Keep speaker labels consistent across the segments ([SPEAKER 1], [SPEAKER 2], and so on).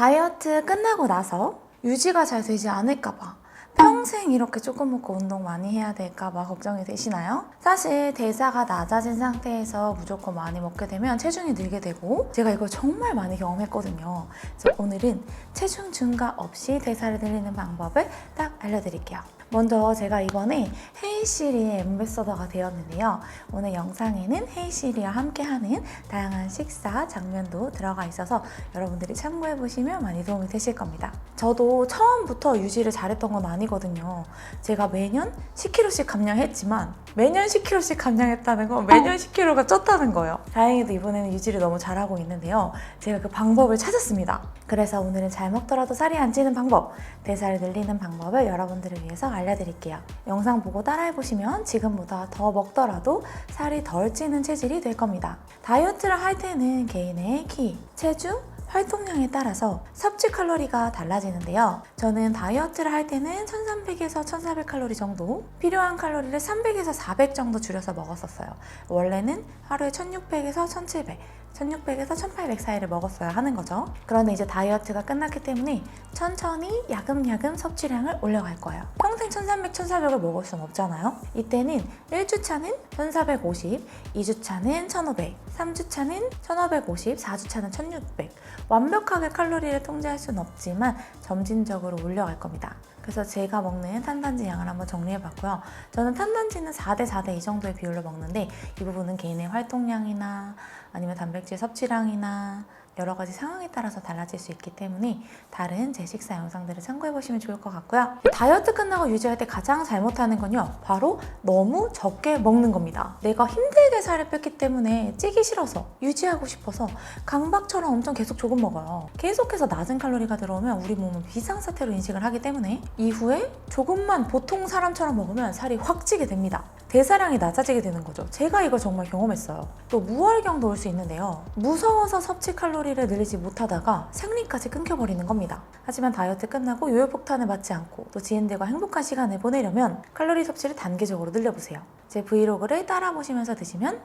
[SPEAKER 1] 다이어트 끝나고 나서 유지가 잘 되지 않을까봐 평생 이렇게 조금 먹고 운동 많이 해야 될까봐 걱정이 되시나요? 사실 대사가 낮아진 상태에서 무조건 많이 먹게 되면 체중이 늘게 되고 제가 이걸 정말 많이 경험했거든요. 그래서 오늘은 체중 증가 없이 대사를 늘리는 방법을 딱 알려드릴게요. 먼저 제가 이번에 헤이시리의 엠베서더가 되었는데요. 오늘 영상에는 헤이시리와 함께하는 다양한 식사 장면도 들어가 있어서 여러분들이 참고해 보시면 많이 도움이 되실 겁니다. 저도 처음부터 유지를 잘했던 건 아니거든요. 제가 매년 10kg씩 감량했지만 매년 10kg씩 감량했다는 건 매년 10kg가 쪘다는 거예요. 다행히도 이번에는 유지를 너무 잘하고 있는데요. 제가 그 방법을 찾았습니다. 그래서 오늘은 잘 먹더라도 살이 안 찌는 방법, 대사를 늘리는 방법을 여러분들을 위해서 알려드릴게요. 영상 보고 따라해보시면 지금보다 더 먹더라도 살이 덜 찌는 체질이 될 겁니다. 다이어트를 할 때는 개인의 키, 체중, 활동량에 따라서 섭취 칼로리가 달라지는데요. 저는 다이어트를 할 때는 1300에서 1400칼로리 정도, 필요한 칼로리를 300에서 400 정도 줄여서 먹었었어요. 원래는 하루에 1600에서 1700, 1600에서 1800 사이를 먹었어야 하는 거죠. 그런데 이제 다이어트가 끝났기 때문에 천천히 야금야금 섭취량을 올려갈 거예요. 평생 1300, 1400을 먹을 순 없잖아요. 이때는 1주차는 1450, 2주차는 1500, 3주차는 1550, 4주차는 1600. 완벽하게 칼로리를 통제할 수는 없지만 점진적으로 올려갈 겁니다. 그래서 제가 먹는 탄단지 양을 한번 정리해 봤고요. 저는 탄단지는 4대 4대 이 정도의 비율로 먹는데 이 부분은 개인의 활동량이나 아니면 단백질 섭취량이나 여러 가지 상황에 따라서 달라질 수 있기 때문에 다른 제 식사 영상들을 참고해 보시면 좋을 것 같고요. 다이어트 끝나고 유지할 때 가장 잘못하는 건요. 바로 너무 적게 먹는 겁니다. 내가 힘들게 살을 뺐기 때문에 찌기 싫어서 유지하고 싶어서 강박처럼 엄청 계속 조금 먹어요. 계속해서 낮은 칼로리가 들어오면 우리 몸은 비상사태로 인식을 하기 때문에 이후에 조금만 보통 사람처럼 먹으면 살이 확 찌게 됩니다. 대사량이 낮아지게 되는 거죠. 제가 이걸 정말 경험했어요. 또 무활경도 올 수 있는데요. 무서워서 섭취 칼로리 를 늘리지 못하다가 생리까지 끊겨버리는 겁니다. 하지만 다이어트 끝나고 요요 폭탄을 맞지 않고 또 지인들과 행복한 시간을 보내려면 칼로리 섭취를 단계적으로 늘려보세요. 제 브이로그를 따라 보시면서 드시면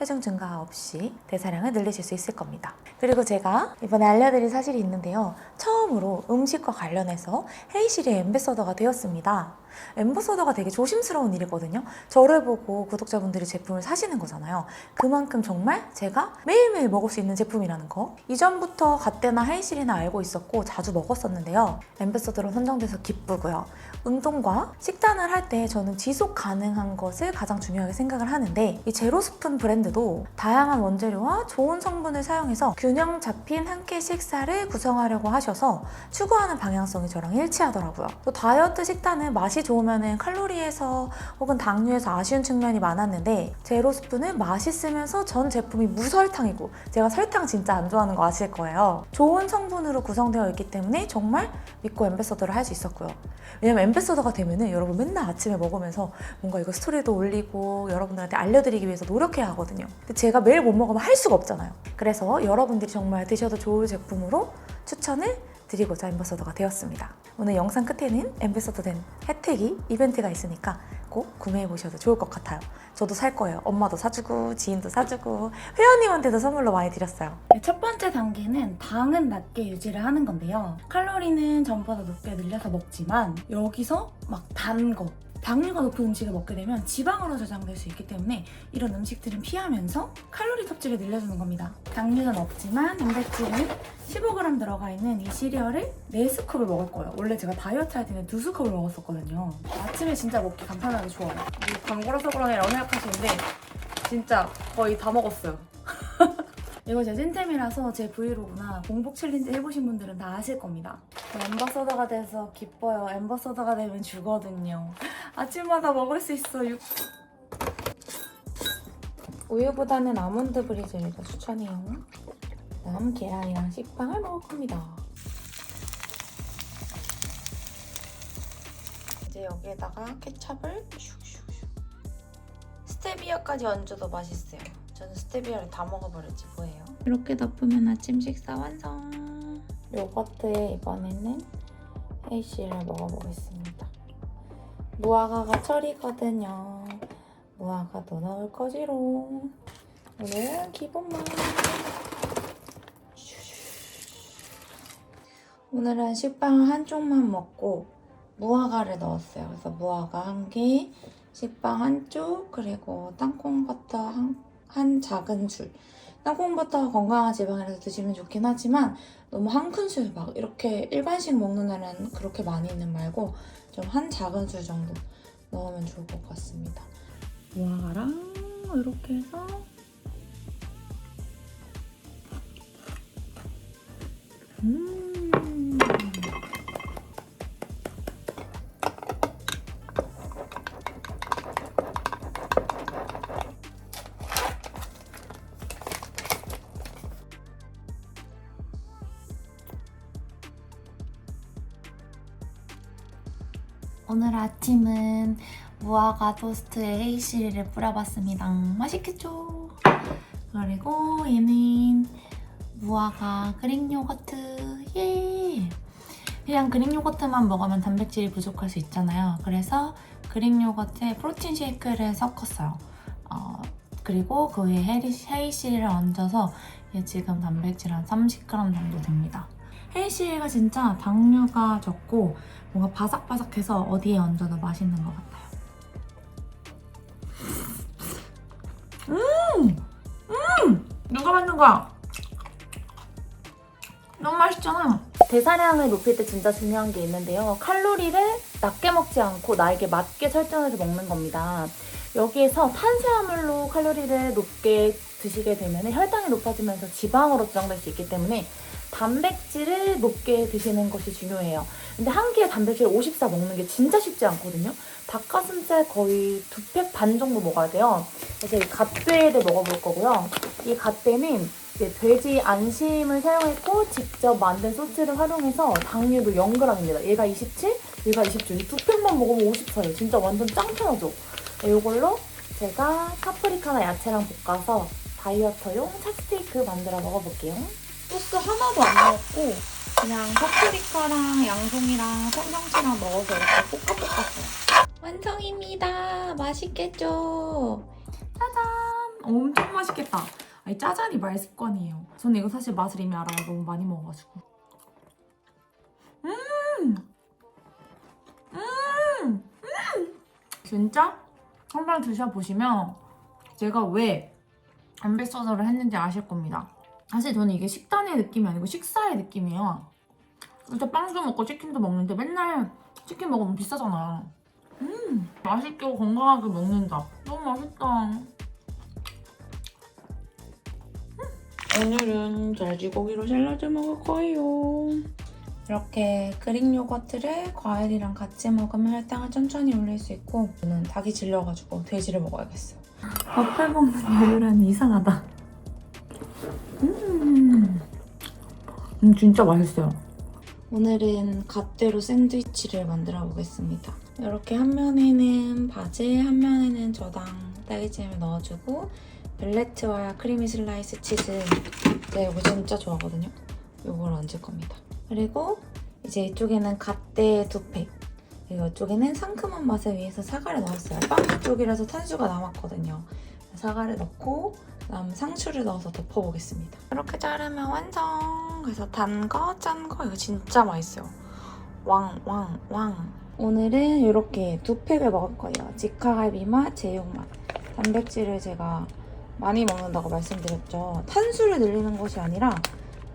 [SPEAKER 1] 체중 증가 없이 대사량을 늘리실 수 있을 겁니다. 그리고 제가 이번에 알려드릴 사실이 있는데요. 처음으로 음식과 관련해서 헤이실의 엠베서더가 되었습니다. 엠버서더가 되게 조심스러운 일이거든요. 저를 보고 구독자분들이 제품을 사시는 거잖아요. 그만큼 정말 제가 매일매일 먹을 수 있는 제품이라는 거. 이전부터 갓데나 헤이실이나 알고 있었고 자주 먹었었는데요. 엠버서더로 선정돼서 기쁘고요. 운동과 식단을 할 때 저는 지속 가능한 것을 가장 중요하게 생각을 하는데 이 제로스푼 브랜드 도 다양한 원재료와 좋은 성분을 사용해서 균형 잡힌 한 끼 식사를 구성하려고 하셔서 추구하는 방향성이 저랑 일치하더라고요. 또 다이어트 식단은 맛이 좋으면 칼로리에서 혹은 당류에서 아쉬운 측면이 많았는데 제로스푼은 맛있으면서 전 제품이 무설탕이고 제가 설탕 진짜 안 좋아하는 거 아실 거예요. 좋은 성분으로 구성되어 있기 때문에 정말 믿고 엠베서더를 할 수 있었고요. 왜냐면 엠베서더가 되면은 여러분 맨날 아침에 먹으면서 뭔가 이거 스토리도 올리고 여러분들한테 알려드리기 위해서 노력해야 하거든요. 근데 제가 매일 못 먹으면 할 수가 없잖아요. 그래서 여러분들이 정말 드셔도 좋을 제품으로 추천을 드리고자 엠버서더가 되었습니다. 오늘 영상 끝에는 엠버서더 된 혜택이 이벤트가 있으니까 꼭 구매해 보셔도 좋을 것 같아요. 저도 살 거예요. 엄마도 사주고 지인도 사주고 회원님한테도 선물로 많이 드렸어요.
[SPEAKER 2] 네, 첫 번째 단계는 당은 낮게 유지를 하는 건데요. 칼로리는 전보다 높게 늘려서 먹지만 여기서 막 단 거, 당류가 높은 음식을 먹게 되면 지방으로 저장될 수 있기 때문에 이런 음식들은 피하면서 칼로리 섭취를 늘려주는 겁니다. 당류는 없지만 단백질은 15g 들어가 있는 이 시리얼을 4스컵을 먹을 거예요. 원래 제가 다이어트 할 때는 2스컵을 먹었었거든요. 아침에 진짜 먹기 간편하게 좋아요. 이 광고라서 그러네 러닝학 하시는데 진짜 거의 다 먹었어요. 이거 제 찐템이라서 제 브이로그나 공복 챌린지 해보신 분들은 다 아실 겁니다. 저 엠버서더가 돼서 기뻐요. 엠버서더가 되면 주거든요. 아침마다 먹을 수 있어. 육...
[SPEAKER 1] 우유보다는 아몬드 브리즈를 더 추천해요. 그다음 계란이랑 식빵을 먹을 겁니다. 이제 여기에다가 케찹을 슉슉슉. 스테비아까지 얹어도 맛있어요. 저는 스테비아를 다 먹어버렸지 뭐예요. 이렇게 덮으면 아침 식사 완성. 요거트에 이번에는 헤이씨를 먹어보겠습니다. 무화과가 철이거든요. 무화과 도 넣을 거지롱. 오늘은 기본만. 오늘은 식빵 한쪽만 먹고 무화과를 넣었어요. 그래서 무화과 한 개, 식빵 한 쪽, 그리고 땅콩버터 한, 한 작은 술. 땅콩버터가 건강한 지방이라서 드시면 좋긴 하지만 너무 한 큰술 막 이렇게 일반식 먹는 날은 그렇게 많이는 말고 좀 한 작은 술 정도 넣으면 좋을 것 같습니다.
[SPEAKER 2] 무화과랑 이렇게 해서 음.
[SPEAKER 1] 오늘 아침은 무화과 토스트에 헤이시리를 뿌려봤습니다. 맛있겠죠? 그리고 얘는 무화과 그릭 요거트 예! 그냥 그릭 요거트만 먹으면 단백질이 부족할 수 있잖아요. 그래서 그릭 요거트에 프로틴 쉐이크를 섞었어요. 어, 그리고 그 위에 헤이시리를 얹어서 얘 지금 단백질 한 30g 정도 됩니다. 헤이시리가 진짜 당류가 적고 뭔가 바삭바삭해서 어디에 얹어도 맛있는 것 같아요. 음! 음! 누가 만든 거야? 너무 맛있잖아. 대사량을 높일 때 진짜 중요한 게 있는데요. 칼로리를 낮게 먹지 않고 나에게 맞게 설정해서 먹는 겁니다. 여기에서 탄수화물로 칼로리를 높게 드시게 되면 혈당이 높아지면서 지방으로 저장될 수 있기 때문에 단백질을 높게 드시는 것이 중요해요. 근데 한 끼에 단백질 54 먹는 게 진짜 쉽지 않거든요. 닭가슴살 거의 두 팩 반 정도 먹어야 돼요. 그래서 이 갓배를 먹어볼 거고요. 이 이제 돼지 안심을 사용했고 직접 만든 소스를 활용해서 당류도 0g입니다. 얘가 27, 얘가 27. 이두 팩만 먹으면 54예요. 진짜 완전 짱 편하죠? 네, 이걸로 제가 파프리카나 야채랑 볶아서 다이어터용 찹스테이크 만들어 먹어볼게요. 소스 하나도 안 넣었고 그냥 파프리카랑 양송이랑 청경채랑 넣어서 이렇게 볶아볶았어요. 완성입니다. 맛있겠죠? 짜잔! 엄청 맛있겠다. 아니 짜잔이 말 습관이에요. 저는 이거 사실 맛을 이미 알아요. 너무 많이 먹어가지고. 음! 음! 음! 진짜? 한번 드셔보시면 제가 왜 암배소스를 했는지 아실 겁니다. 사실 저는 이게 식단의 느낌이 아니고 식사의 느낌이에요. 진짜 빵도 먹고 치킨도 먹는데 맨날 치킨 먹으면 비싸잖아. 음, 맛있게 건강하게 먹는다. 너무 맛있다. 음. 오늘은 돼지고기로 샐러드 먹을 거예요. 이렇게 그릭 요거트를 과일이랑 같이 먹으면 혈당을 천천히 올릴 수 있고 저는 닭이 질려가지고 돼지를 먹어야겠어요. 밥을 먹는 여유라니 이상하다. 음 진짜 맛있어요. 오늘은 갓대로 샌드위치를 만들어 보겠습니다. 이렇게 한 면에는 바질, 한 면에는 저당 딸기잼을 넣어주고 벨레트와 크리미 슬라이스 치즈 제가 이거 진짜 좋아하거든요. 이걸 얹을 겁니다. 그리고 이제 이쪽에는 갓대 두 팩. 그리고 이쪽에는 상큼한 맛을 위해서 사과를 넣었어요. 빵 쪽이라서 탄수가 남았거든요. 사과를 넣고 그다음 상추를 넣어서 덮어보겠습니다. 이렇게 자르면 완성. 그래서 단 거, 짠 거 이거 진짜 맛있어요. 왕, 왕, 왕. 오늘은 이렇게 두 팩을 먹을 거예요. 직화갈비 맛, 제육 맛. 단백질을 제가 많이 먹는다고 말씀드렸죠. 탄수를 늘리는 것이 아니라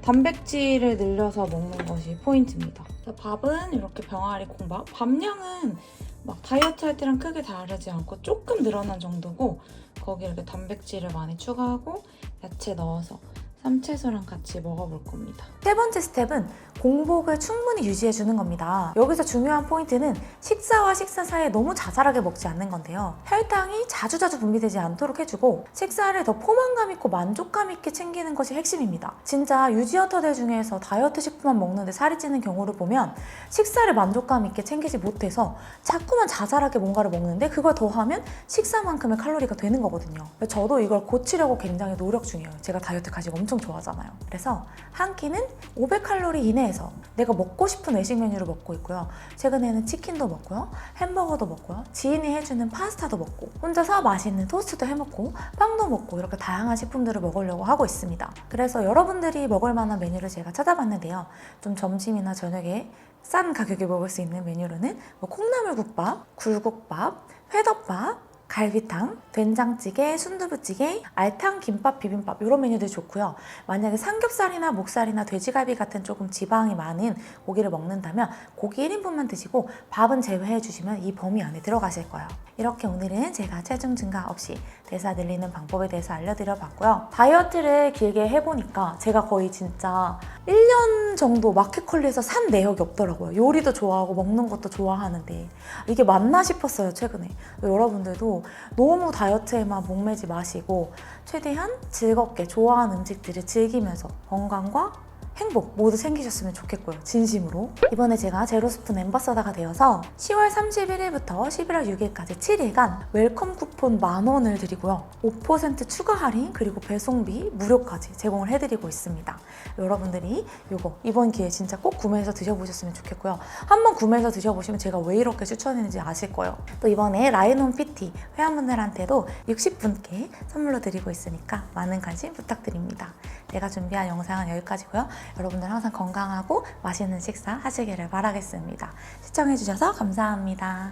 [SPEAKER 1] 단백질을 늘려서 먹는 것이 포인트입니다. 밥은 이렇게 병아리 콩밥. 밥량은 막 다이어트 할 때랑 크게 다르지 않고 조금 늘어난 정도고 거기 이렇게 단백질을 많이 추가하고 야채 넣어서 삼채소랑 같이 먹어볼 겁니다. 세 번째 스텝은 공복을 충분히 유지해주는 겁니다. 여기서 중요한 포인트는 식사와 식사 사이에 너무 자잘하게 먹지 않는 건데요. 혈당이 자주자주 분비되지 않도록 해주고 식사를 더 포만감 있고 만족감 있게 챙기는 것이 핵심입니다. 진짜 유지어터들 중에서 다이어트 식품만 먹는데 살이 찌는 경우를 보면 식사를 만족감 있게 챙기지 못해서 자꾸만 자잘하게 뭔가를 먹는데 그걸 더하면 식사만큼의 칼로리가 되는 거거든요. 저도 이걸 고치려고 굉장히 노력 중이에요. 제가 다이어트 가지고 엄청 좋아하잖아요. 그래서 한 끼는 500칼로리 이내에서 내가 먹고 싶은 외식 메뉴를 먹고 있고요. 최근에는 치킨도 먹고요. 햄버거도 먹고요. 지인이 해주는 파스타도 먹고 혼자서 맛있는 토스트도 해먹고 빵도 먹고 이렇게 다양한 식품들을 먹으려고 하고 있습니다. 그래서 여러분들이 먹을 만한 메뉴를 제가 찾아봤는데요. 좀 점심이나 저녁에 싼 가격에 먹을 수 있는 메뉴로는 뭐 콩나물국밥, 굴국밥, 회덮밥, 갈비탕, 된장찌개, 순두부찌개, 알탕, 김밥, 비빔밥 이런 메뉴들이 좋고요. 만약에 삼겹살이나 목살이나 돼지갈비 같은 조금 지방이 많은 고기를 먹는다면 고기 1인분만 드시고 밥은 제외해 주시면 이 범위 안에 들어가실 거예요. 이렇게 오늘은 제가 체중 증가 없이 대사 늘리는 방법에 대해서 알려드려 봤고요. 다이어트를 길게 해보니까 제가 거의 진짜 1년 정도 마켓컬리에서 산 내역이 없더라고요. 요리도 좋아하고 먹는 것도 좋아하는데 이게 맞나 싶었어요, 최근에. 여러분들도 너무 다이어트에만 목매지 마시고 최대한 즐겁게 좋아하는 음식들을 즐기면서 건강과 행복 모두 챙기셨으면 좋겠고요. 진심으로. 이번에 제가 제로스푼 엠버서더가 되어서 10월 31일부터 11월 6일까지 7일간 웰컴 쿠폰 만 원을 드리고요. 5% 추가 할인 그리고 배송비 무료까지 제공을 해드리고 있습니다. 여러분들이 이거 이번 기회에 진짜 꼭 구매해서 드셔보셨으면 좋겠고요. 한번 구매해서 드셔보시면 제가 왜 이렇게 추천했는지 아실 거예요. 또 이번에 라이논 PT 회원분들한테도 60분께 선물로 드리고 있으니까 많은 관심 부탁드립니다. 내가 준비한 영상은 여기까지고요. 여러분들 항상 건강하고 맛있는 식사 하시기를 바라겠습니다. 시청해주셔서 감사합니다.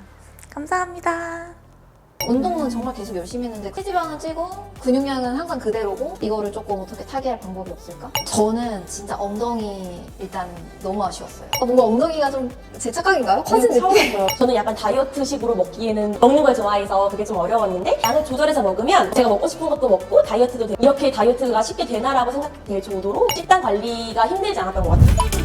[SPEAKER 1] 감사합니다.
[SPEAKER 3] 운동은 정말 계속 열심히 했는데 체지방은 찌고 근육량은 항상 그대로고 이거를 조금 어떻게 타개할 방법이 없을까? 저는 진짜 엉덩이 일단 너무 아쉬웠어요. 어, 뭔가 엉덩이가 좀 제 착각인가요? 커진 느낌?
[SPEAKER 4] 처음이고요. 저는 약간 다이어트식으로 먹기에는 먹는 걸 좋아해서 그게 좀 어려웠는데 양을 조절해서 먹으면 제가 먹고 싶은 것도 먹고 다이어트도 되 이렇게 다이어트가 쉽게 되나라고 생각될 정도로 식단 관리가 힘들지 않았던 것 같아요.